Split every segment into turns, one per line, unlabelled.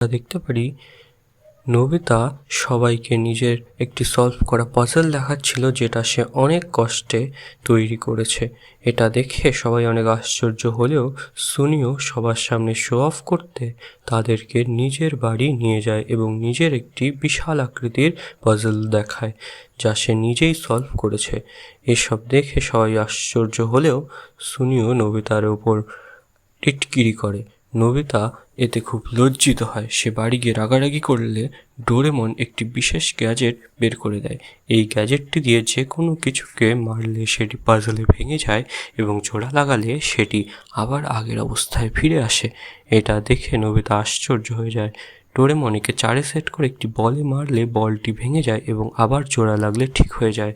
আমরা দেখতে পারি নবিতা সবাইকে নিজের একটি সলভ করা পাজল দেখাচ্ছিল যেটা সে অনেক কষ্টে তৈরি করেছে। এটা দেখে সবাই অনেক আশ্চর্য হলেও সুনিও সবার সামনে শো অফ করতে তাদেরকে নিজের বাড়ি নিয়ে যায় এবং নিজের একটি বিশাল আকৃতির পাজল দেখায় যা সে নিজেই সলভ করেছে। এসব দেখে সবাই আশ্চর্য হলেও সুনিও নবিতার ওপর টিটকিরি করে। নবিতা এতে খুব লজ্জিত হয়। সে বাড়ি গিয়ে রাগারাগি করলে ডোরেমন একটি বিশেষ গ্যাজেট বের করে দেয়। এই গ্যাজেটটি দিয়ে যে কোনো কিছুকে মারলে সেটি পাজলে ভেঙে যায় এবং জোড়া লাগালে সেটি আবার আগের অবস্থায় ফিরে আসে। এটা দেখে নবিতা আশ্চর্য হয়ে যায়। ডোরেমনিকে চারে সেট করে একটি বলে মারলে বলটি ভেঙে যায় এবং আবার জোড়া লাগলে ঠিক হয়ে যায়।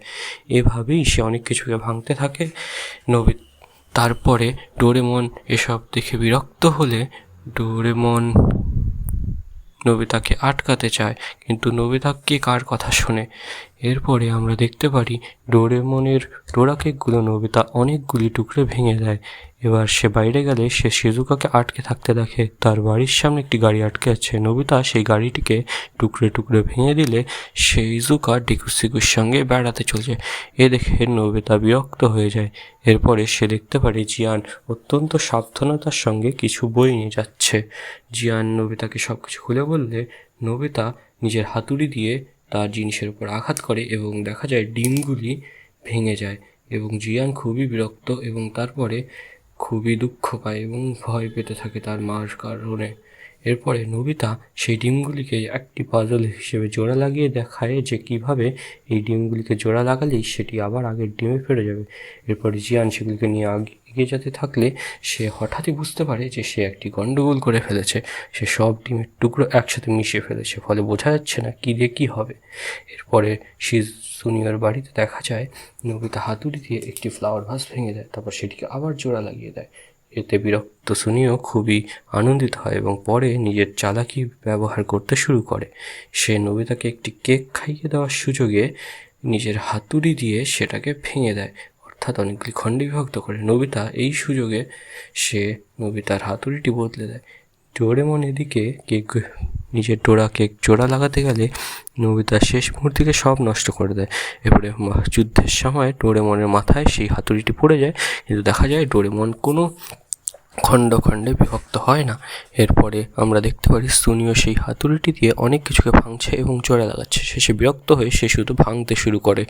এভাবেই সে অনেক কিছুকে ভাঙতে থাকে। নবি তারপরে ডোরেমন এসব দেখে বিরক্ত হলে ডোরেমন নবিতাকে আটকাতে চায়, কিন্তু নবিতা কে কার কথা শোনে? এরপরে আমরা দেখতে পারি ডোরেমনের ডোরা কেকগুলো নবিতা অনেকগুলি টুকরে ভেঙে দেয়। এবার সে বাইরে গেলে সে শিজুকাকে আটকে থাকতে দেখে, তার বাড়ির সামনে একটি গাড়ি আটকে আছে। নবিতা সেই গাড়িটিকে টুকরে টুকরে ভেঙে দিলে সেই ইজুকা ডিকুসিকুর সঙ্গে বেড়াতে চলে যায়। এ দেখে নবিতা বিরক্ত হয়ে যায়। এরপরে সে দেখতে পারে জিয়ান অত্যন্ত সাবধানতার সঙ্গে কিছু বই নিয়ে যাচ্ছে। জিয়ান নবিতাকে সব কিছু খুলে বললে, নবিতা, নিজের হাতুড়ি দিয়ে তার জিনিসের উপর আঘাত করে এবং দেখা যায় ডিমগুলি ভেঙে যায় এবং জিয়ান খুবই বিরক্ত এবং তারপরে খুবই দুঃখ পায় এবং ভয় পেতে থাকে তার মার কারণে। এরপরে নবিতা সেই ডিমগুলিকে একটি পাজল হিসেবে জোড়া লাগিয়ে দেখায় যে কীভাবে এই ডিমগুলিকে জোড়া লাগালেই সেটি আবার আগের ডিমে ফিরে যাবে। এরপরে জিয়ান সেগুলিকে নিয়ে আগে এগিয়ে যেতে থাকলে সে হঠাৎই বুঝতে পারে যে সে একটি গন্ডগোল করে ফেলেছে। সে সব ডিমের টুকরো একসাথে মিশিয়ে ফেলেছে, ফলে বোঝা যাচ্ছে না কী দিয়ে কী হবে। এরপরে সে সুনিয়র বাড়িতে দেখা যায়, নবিতা হাতুড়ি দিয়ে একটি ফ্লাওয়ার ভাস ভেঙে দেয়, তারপর সেটিকে আবার জোড়া লাগিয়ে দেয়। এতে বিরক্ত সুনিও খুবই আনন্দিত হয় এবং পরে নিজের চালাকি ব্যবহার করতে শুরু করে। সে নবিতাকে একটি কেক খাইয়ে দেওয়ার সুযোগে নিজের হাতুড়ি দিয়ে সেটাকে ভেঙে দেয়। অর্থাৎ অনেকগুলি খণ্ডে বিভক্ত করে। নবিতা এই সুযোগে সে নবিতার হাতুড়িটি বদলে দেয়। ডোরেমন এদিকে কেক নিজের ডোরা কেক জোড়া লাগাতে গেলে নবিতা শেষ মুহূর্তে সব নষ্ট করে দেয়। এবারে যুদ্ধের সময় ডোরেমনের মাথায় সেই হাতুড়িটি পড়ে যায়। কিন্তু দেখা যায় ডোরেমন কোনো খণ্ড খণ্ডে বিভক্ত হয় না। এরপরে আমরা দেখতে পারি সুনিও সেই হাতুড়িটি দিয়ে অনেক কিছুকে ভাঙছে এবং জোড়া লাগাচ্ছে। শেষে বিরক্ত হয়ে সে শুধু ভাঙতে শুরু করে।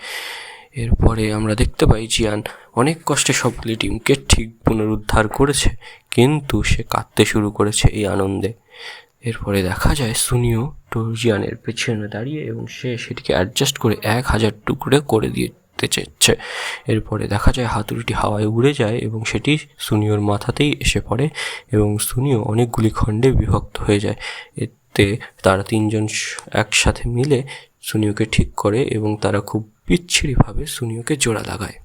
এরপরে আমরা দেখতে পাই জিয়ান অনেক কষ্টে সবগুলি টিমকে ঠিক পুনরুদ্ধার করেছে, কিন্তু সে কাঁদতে শুরু করেছে এই আনন্দে। এরপরে দেখা যায় সুনিও টর্জিয়ানের পেছনে দাঁড়িয়ে এবং সে সেটিকে অ্যাডজাস্ট করে এক হাজার টুকরে করে দিতে চেয়েছে এরপরে দেখা যায় হাতুড়িটি হাওয়ায় উড়ে যায় এবং সেটি সুনিওর মাথাতেই এসে পড়ে এবং সুনিও অনেকগুলি খণ্ডে বিভক্ত হয়ে যায়। এতে তারা তিনজন একসাথে মিলে সুনিওকে ঠিক করে এবং তারা খুব বিচ্ছিরিভাবে সুনিওকে জোড়া লাগায়।